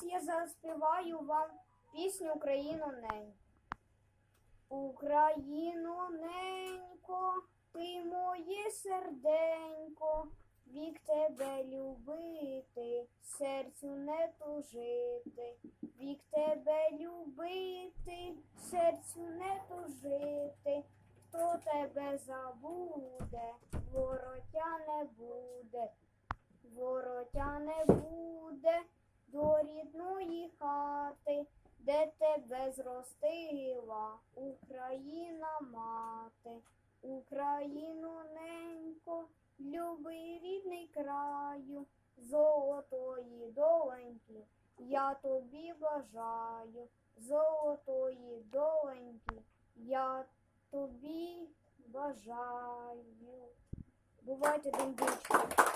заспіваю вам пісню Україну неньку. Україну ненько, ти моє серденько, вік тебе любити, серцю не тужити, вік тебе любити, серцю не тужити, хто тебе забуде, воротя не буде, тебе зростила Україна мати, Україну ненько, любий рідний краю, золотої доленьки, я тобі бажаю, золотої доленьки, я тобі бажаю. Бувайте, дембички.